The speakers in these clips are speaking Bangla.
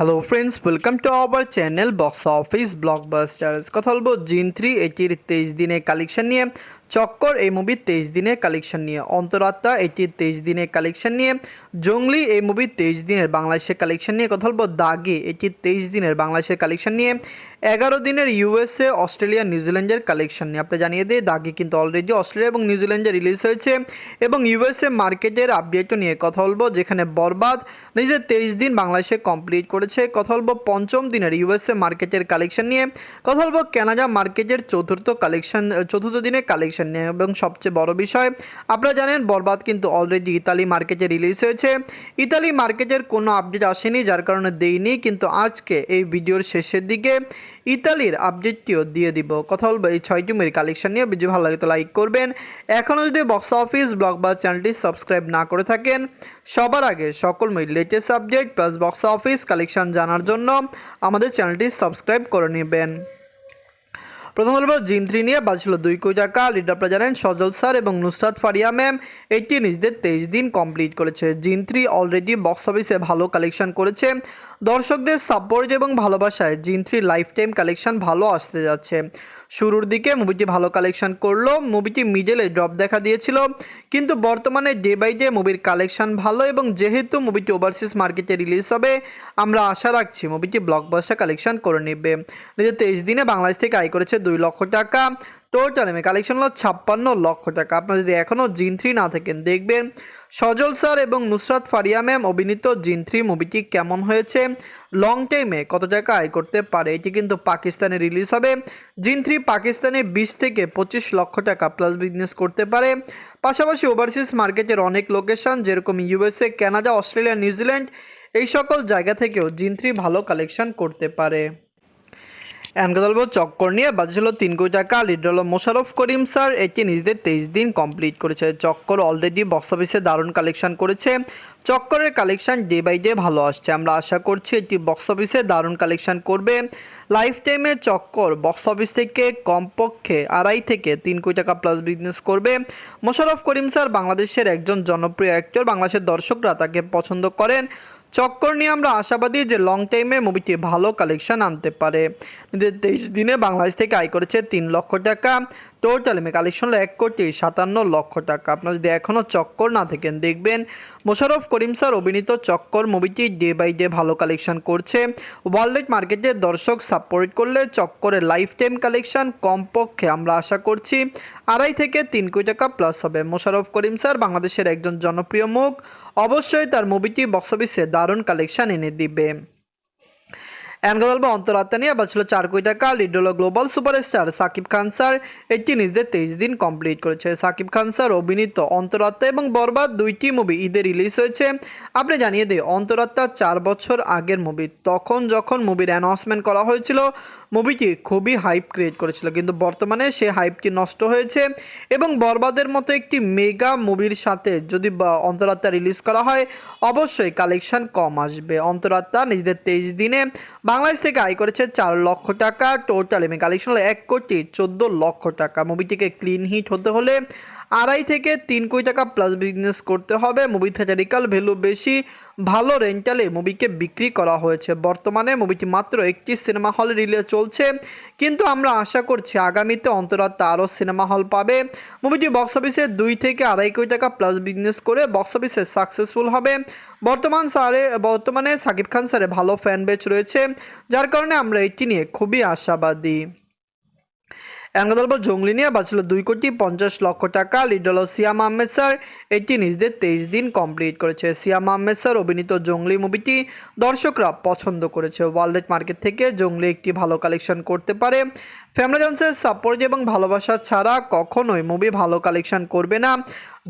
Hello friends welcome to our channel box office blockbusters কথা বলব জিন থ্রি এটির তেইশ দিনের কালেকশন নিয়ে। চক্কর এই মুভির তেইশ দিনের কালেকশন নিয়ে। অন্তরাত্মা এটির তেইশ দিনের কালেকশন নিয়ে। জঙ্গলি এই মুভির তেইশ দিনের বাংলাদেশের কালেকশন নিয়ে কথা বলব। দাগি এটির তেইশ দিনের বাংলাদেশের কালেকশন নিয়ে। এগারো দিনের ইউএসএ অস্ট্রেলিয়া নিউজিল্যান্ডের কালেকশন নিয়ে। আপনি জানিয়ে দিই, দাগি কিন্তু অলরেডি অস্ট্রেলিয়া এবং নিউজিল্যান্ডে রিলিজ হয়েছে এবং ইউএসএ মার্কেটের আপডেটও নিয়ে কথা বলব, যেখানে বরবাদ নিজের তেইশ দিন বাংলাদেশে কমপ্লিট করেছে। কথা বলব পঞ্চম দিনের ইউএসএ মার্কেটের কালেকশন নিয়ে। কথা বলব কানাডা মার্কেটের চতুর্থ কালেকশন চতুর্থ দিনের কালেকশন নিয়ে। এবং সবচেয়ে বড় বিষয়, আপনারা জানেন বরবাদ কিন্তু অলরেডি ইতালি মার্কেটে রিলিজ হয়েছে। ইতালি মার্কেটের কোনো আপডেট আসেনি, যার কারণে দেইনি কিন্তু আজকে এই ভিডিওর শেষের দিকে ইতালির আপডেটটিও দিয়ে দিব। কথা বলব এই ছয়টি মুভির কালেকশন নিয়ে। ভিডিও ভালো লাগে তো লাইক করবেন। এখনও যদি বক্স অফিস ব্লগ বা চ্যানেলটি সাবস্ক্রাইব না করে থাকেন, সবার আগে সকল মুভির latest update plus box office collection জানার জন্য আমাদের চ্যানেলটি সাবস্ক্রাইব করে নেবেন। প্রথম বলব জিন থ্রি নিয়ে বাজছিল দুই কোটি টাকা। লিডার আপনারা জানেন, সজল স্যার এবং নুসরাত ফারিয়া ম্যাম এটি নিজেদের তেইশ দিন কমপ্লিট করেছে। জিন থ্রি অলরেডি বক্স অফিসে ভালো কালেকশন করেছে। দর্শকদের সাপোর্ট এবং ভালোবাসায় জিন থ্রি লাইফ টাইম কালেকশন ভালো আসতে যাচ্ছে। শুরুর দিকে মুভিটি ভালো কালেকশন করল মুভিটি মিডলে ড্রপ দেখা দিয়েছিল। কিন্তু বর্তমানে ডে বাই ডে মুভির কালেকশন ভালো এবং যেহেতু মুভিটি ওভারসিজ মার্কেটে রিলিজ হবে, আমরা আশা রাখছি মুভিটি ব্লকবাস্টার কালেকশন করে নেবে। নিজের তেইশ দিনে বাংলাদেশ থেকে আয় করেছে দুই লক্ষ টাকা। টোটাল এমে কালেকশন হলো ছাপ্পান্ন লক্ষ টাকা। আপনারা যদি এখনও জিন থ্রি না থাকেন, দেখবেন সজল স্যার এবং নুসরাত ফারিয়া ম্যাম অভিনীত জিন থ্রি মুভিটি কেমন হয়েছে? লং টাইমে কত টাকা আয় করতে পারে? এটি কিন্তু পাকিস্তানে রিলিজ হবে। জিন থ্রি পাকিস্তানে বিশ থেকে পঁচিশ লক্ষ টাকা প্লাস বিজনেস করতে পারে। পাশাপাশি ওভারসিজ মার্কেটের অনেক লোকেশন যেরকম ইউএসএ কানাডা অস্ট্রেলিয়া নিউজিল্যান্ড এই সকল জায়গা থেকেও জিন থ্রি ভালো কালেকশন করতে পারে। অ্যানকাদলব চক্কর নিয়ে বাজেছিল তিন কোটি টাকা। লিড হল মোশারফ করিম স্যার, এটি নিজেদের তেইশ দিন কমপ্লিট করেছে। চক্কর অলরেডি বক্স অফিসে দারুণ কালেকশন করেছে। চক্করের কালেকশন ডে বাই ডে ভালো আসছে। আমরা আশা করছি এটি বক্স অফিসে দারুণ কালেকশন করবে। লাইফ টাইমে চক্কর বক্স অফিস থেকে কমপক্ষে আড়াই থেকে তিন কোটি টাকা প্লাস বিজনেস করবে। মোশারফ করিম স্যার বাংলাদেশের একজন জনপ্রিয় অ্যাক্টর বাংলাদেশের দর্শকরা তাকে পছন্দ করেন। চক্কর নিয়ে আমরা আশাবাদী যে লং টাইমে মুভিটি ভালো কালেকশন আনতে পারে। তেইশ দিনে বাংলাদেশ থেকে আয় করেছে তিন লক্ষ টাকা। টোটাল এমে কালেকশন এক কোটি সাতান্ন লক্ষ টাকা। আপনারা যদি এখনও চক্কর না থাকেন, দেখবেন মোশারফ করিম স্যার অভিনীত চক্কর মুভিটি ডে বাই ডে ভালো কালেকশন করছে। ওয়ার্ল্ড মার্কেটে দর্শক সাপোর্ট করলে চক্করের লাইফ টাইম কালেকশন কমপক্ষে আমরা আশা করছি আড়াই থেকে তিন কোটি টাকা প্লাস হবে। মোশারফ করিম স্যার বাংলাদেশের একজন জনপ্রিয় মুখ, অবশ্যই তার মুভিটি বক্স অফিসে দারুণ কালেকশন এনে দিবে। অ্যানগল বা অন্তরাত্মা নিয়ে বাঁচল চার কোটি টাকা লিড হলো global superstar Shakib Khan sir. এটি নিজেদের তেইশ দিন কমপ্লিট করেছে। সাকিব খান স্যার অভিনীত অন্তরাত্মা এবং বরবাদ দুইটি মুভি ঈদে রিলিজ হয়েছে। আপনি জানিয়ে দিই, অন্তরাত্মা চার বছর আগের মুভি তখন যখন মুভির অ্যানাউন্সমেন্ট করা হয়েছিল মুভিটি খুবই হাইপ ক্রিয়েট করেছিল। কিন্তু বর্তমানে সে হাইপটি নষ্ট হয়েছে এবং বরবাদের মতো একটি মেগা মুভির সাথে যদি অন্তরাত্মা রিলিজ করা হয়, অবশ্যই কালেকশন কম আসবে। অন্তরাত্মা নিজেদের তেইশ দিনে বাংলাদেশ থেকে আয় করেছে চার লক্ষ টাকা। টোটাল এমনি কালেকশন হলো এক কোটি চোদ্দ লক্ষ টাকা। মুভিটিকে ক্লিন হিট হতে হলে আড়াই থেকে তিন কোটি টাকা প্লাস বিজনেস করতে হবে। মুভি থিয়েটারিক্যাল ভ্যালু বেশি। ভালো রেন্টালে মুভিকে বিক্রি করা হয়েছে। বর্তমানে মুভিটি মাত্র একটি সিনেমা হলে রিলিজ চলছে। কিন্তু আমরা আশা করছি আগামীতে অন্তরাত্মা আরও সিনেমা হল পাবে। মুভিটি বক্স অফিসে দুই থেকে আড়াই কোটি টাকা প্লাস বিজনেস করে বক্স অফিসে সাকসেসফুল হবে। বর্তমান স্যারে বর্তমানে সাকিব খান স্যারে ভালো ফ্যান বেচ রয়েছে, যার কারণে আমরা এটি নিয়ে খুবই আশাবাদী। অ্যাঙ্গদলব জঙ্গলি নিয়ে বাঁচল দুই কোটি পঞ্চাশ লক্ষ টাকা। লিডল সিয়াম আহমেদ স্যার। এটি নিজেদের তেইশ দিন কমপ্লিট করেছে। সিয়াম আহমেদ স্যার অভিনীত জঙ্গলি মুভিটি দর্শকরা পছন্দ করেছে। ওয়ার্ল্ড মার্কেট থেকে জঙ্গলি একটি ভালো কালেকশন করতে পারে। ফ্যামিলি জনসের সাপোর্ট এবং ভালোবাসা ছাড়া কখনোই মুভি ভালো কালেকশন করবে না।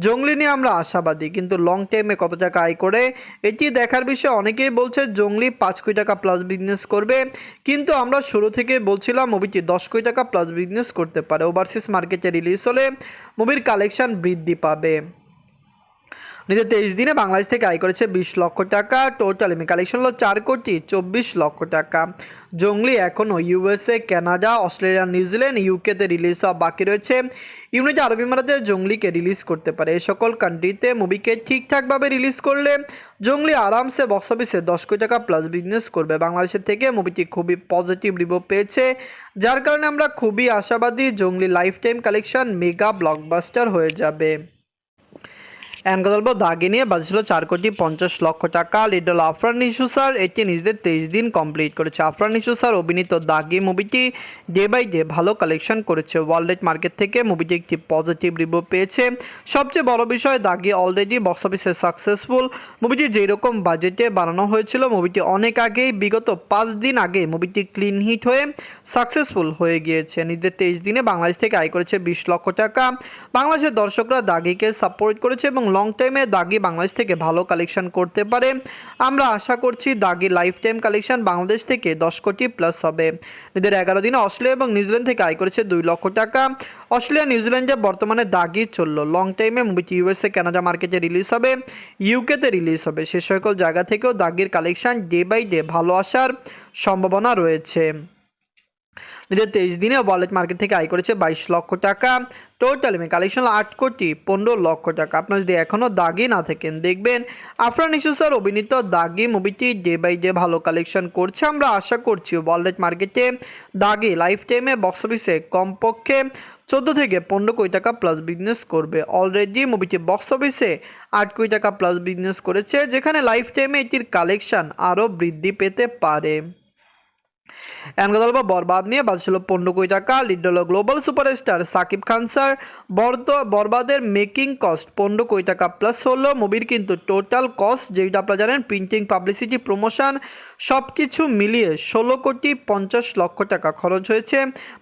জঙ্গলি নিয়ে আমরা আশাবাদী, কিন্তু লং টাইমে কত টাকা আয় করে, এটি দেখার বিষয়ে অনেকেই বলছে জঙ্গলি পাঁচ কোটি টাকা প্লাস বিজনেস করবে। কিন্তু আমরা শুরু থেকে বলছিলাম মুভিটি দশ কোটি টাকা প্লাস বিজনেস করতে পারে। ওভারসিজ মার্কেটে রিলিজ হলে মুভির কালেকশন বৃদ্ধি পাবে। নিজের তেইশ দিনে বাংলাদেশ থেকে আয় করেছে বিশ লক্ষ টাকা। টোটাল এমি কালেকশন হলো চার কোটি চব্বিশ লক্ষ টাকা। জঙ্গলি এখনও USA Canada Australia New Zealand ইউকেতে রিলিজ হওয়া বাকি রয়েছে। ইউনাইটেড আরব ইমারাতে জঙ্গলিকে রিলিজ করতে পারে। এই সকল কান্ট্রিতে মুভিকে ঠিকঠাকভাবে রিলিজ করলে জঙ্গলি আরামসে বক্স অফিসে দশ কোটি টাকা প্লাস বিজনেস করবে। বাংলাদেশের থেকে মুভিটি খুবই পজিটিভ রিভিউ পেয়েছে। যার কারণে আমরা খুবই আশাবাদী Jongli lifetime collection mega blockbuster হয়ে যাবে। অ্যান্ড কথা বলব দাগে নিয়ে বাজছিল চার কোটি পঞ্চাশ লক্ষ টাকা। লিডল আফরান ইস্যু, স্যার, এটি নিজেদের তেইশ দিন কমপ্লিট করেছে। আফরান ইস্যু, স্যার, অভিনীত দাগি মুভিটি ডে বাই ডে ভালো কালেকশন করেছে। ওয়ার্ল্ড মার্কেট থেকে মুভিটি একটি পজিটিভ রিভিউ পেয়েছে। সবচেয়ে বড় বিষয়, দাগি অলরেডি বক্স অফিসে সাকসেসফুল মুভিটি যেরকম বাজেটে বানানো হয়েছিল, মুভিটি অনেক আগেই, বিগত পাঁচ দিন আগে মুভিটি ক্লিন হিট হয়ে সাকসেসফুল হয়ে গিয়েছে। নিজেদের তেইশ দিনে বাংলাদেশ থেকে আয় করেছে বিশ লক্ষ টাকা। বাংলাদেশের দর্শকরা দাগিকে সাপোর্ট করেছে এবং লং টাইমে দাগি বাংলাদেশ থেকে ভালো কালেকশন করতে পারে। আমরা আশা করছি দাগি লাইফ টাইম কালেকশন বাংলাদেশ থেকে দশ কোটি প্লাস হবে। এদের এগারো দিনে অস্ট্রেলিয়া এবং নিউজিল্যান্ড থেকে আয় করেছে দুই লক্ষ টাকা। অস্ট্রেলিয়া নিউজিল্যান্ডে বর্তমানে দাগি চলল। লং টাইমে মুভিটি ইউএসএ কানাডা মার্কেটে রিলিজ হবে। ইউকেতে রিলিজ হবে। সে সকল জায়গা থেকেও দাগির কালেকশন ডে বাই ডে ভালো আসার সম্ভাবনা রয়েছে। নিজের তেইশ দিনে ওয়ালেট মার্কেট থেকে আয় করেছে বাইশ লক্ষ টাকা। টোটাল এমনি কালেকশন আট কোটি পনেরো লক্ষ টাকা। আপনার যদি এখনও দাগি না থাকেন, দেখবেন আফরান ইস্যু স্যার, অভিনীত দাগি মুভিটি ডে বাই ডে ভালো কালেকশন করছে। আমরা আশা করছি ওয়ালেট মার্কেটে দাগি লাইফ টাইমে বক্স অফিসে কমপক্ষে চোদ্দ থেকে পনেরো কোটি টাকা প্লাস বিজনেস করবে। অলরেডি মুভিটি বক্স অফিসে আট কোটি টাকা প্লাস বিজনেস করেছে, যেখানে লাইফ টাইমে এটির কালেকশন আরও বৃদ্ধি পেতে পারে। বলব বরবাদ নিয়ে বাজছিল পনেরো কোটি টাকা, লিড হলো global superstar Shakib Khan sir. বর্দ, বরবাদের মেকিং কস্ট পনেরো কোটি টাকা প্লাস হলো মুভির কিন্তু টোটাল কস্ট যেটা আপনারা জানেন প্রিন্টিং পাবলিসিটি প্রমোশন সব কিছু মিলিয়ে ষোলো কোটি পঞ্চাশ লক্ষ টাকা খরচ হয়েছে।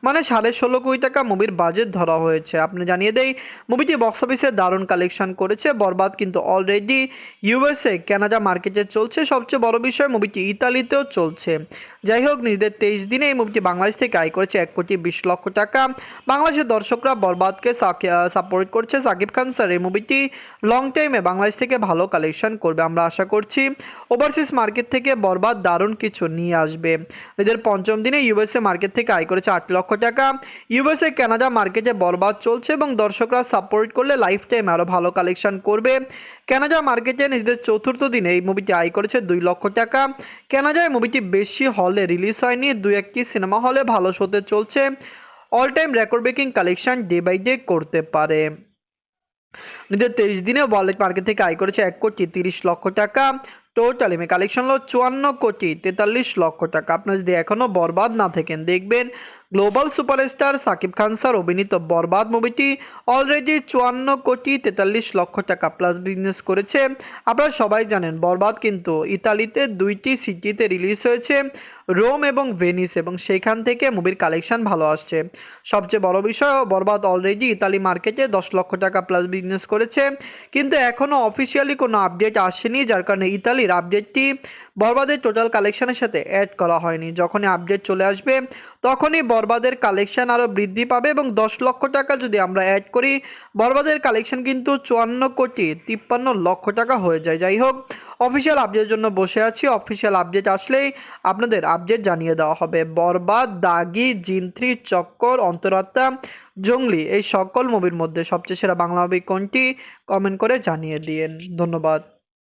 মানে সাড়ে ষোলো কোটি টাকা মুভির বাজেট ধরা হয়েছে। আপনি জানিয়ে দেই, মুভিটি বক্স অফিসে দারুণ কালেকশন করেছে। বরবাদ কিন্তু অলরেডি ইউএসএ কানাডা মার্কেটে চলছে। সবচেয়ে বড় বিষয়, মুভিটি ইতালিতেও চলছে। যাই হোক, নিজেদের তেইশ দিনে এই মুভিটি বাংলাদেশ থেকে আয় করেছে এক কোটি বিশ লক্ষ টাকা। বাংলাদেশের দর্শকরা বরবাদকে সাপোর্ট করছে। সাকিব খান স্যার, এই মুভিটি লং টাইমে বাংলাদেশ থেকে ভালো কালেকশন করবে আমরা আশা করছি। ওভারসিজ মার্কেট থেকে বরবাদ দারুণ কিছু নিয়ে আসবে। এদের পঞ্চম দিনে ইউএসএ মার্কেট থেকে আয় করেছে আট লক্ষ টাকা। ইউএসএ কানাডা মার্কেটে বরবাদ চলছে এবং দর্শকরা সাপোর্ট করলে লাইফ টাইম আরও ভালো কালেকশন করবে। কানাডা মার্কেটে নিজেদের চতুর্থ দিনে এই মুভিটি আয় করেছে দুই লক্ষ টাকা। কানাডায় মুভিটি বেশি হলে রিলিজ হয়নি। দুই একটি সিনেমা হলে ভালো শোতে চলছে। All time record breaking collection day by day করতে পারে। নিজের তেইশ দিনে ওয়ার্ল্ড মার্কেট থেকে আয় করেছে এক কোটি তিরিশ লক্ষ টাকা। টোটাল এমে কালেকশন হলো চুয়ান্ন কোটি তেতাল্লিশ লক্ষ টাকা। আপনার যদি এখনও বরবাদ না থাকেন, দেখবেন global superstar Shakib Khan sir, অভিনীত বরবাদ মুভিটি অলরেডি চুয়ান্ন কোটি তেতাল্লিশ লক্ষ টাকা প্লাস বিজনেস করেছে। আপনারা সবাই জানেন, বরবাদ কিন্তু ইতালিতে দুইটি সিটিতে রিলিজ হয়েছে, রোম এবং ভেনিস, এবং সেইখান থেকে মুভির কালেকশন ভালো আসছে। সবচেয়ে বড় বিষয়, বরবাদ অলরেডি ইতালি মার্কেটে দশ লক্ষ টাকা প্লাস বিজনেস করেছে, কিন্তু এখনও অফিসিয়ালি কোনো আপডেট আসেনি, যার কারণে ইতালির আপডেটটি বরবাদের টোটাল কালেকশনের সাথে অ্যাড করা হয়নি। যখনই আপডেট চলে আসবে, তখনই বরবাদের কালেকশন আরও বৃদ্ধি পাবে এবং দশ লক্ষ টাকা যদি আমরা অ্যাড করি, বরবাদের কালেকশন কিন্তু চুয়ান্ন কোটি তিপ্পান্ন লক্ষ টাকা হয়ে যায়। যাই হোক অফিসিয়াল আপডেটের জন্য বসে আছি। অফিসিয়াল আপডেট আসলেই আপনাদের আপডেট জানিয়ে দেওয়া হবে। বরবাদ, দাগি, জিন্ত্রি, চক্কর, অন্তরাত্মা, জঙ্গলি, এই সকল মুভির মধ্যে সবচেয়ে সেরা বাংলা মুভি কোনটি? কমেন্ট করে জানিয়ে দিন ধন্যবাদ।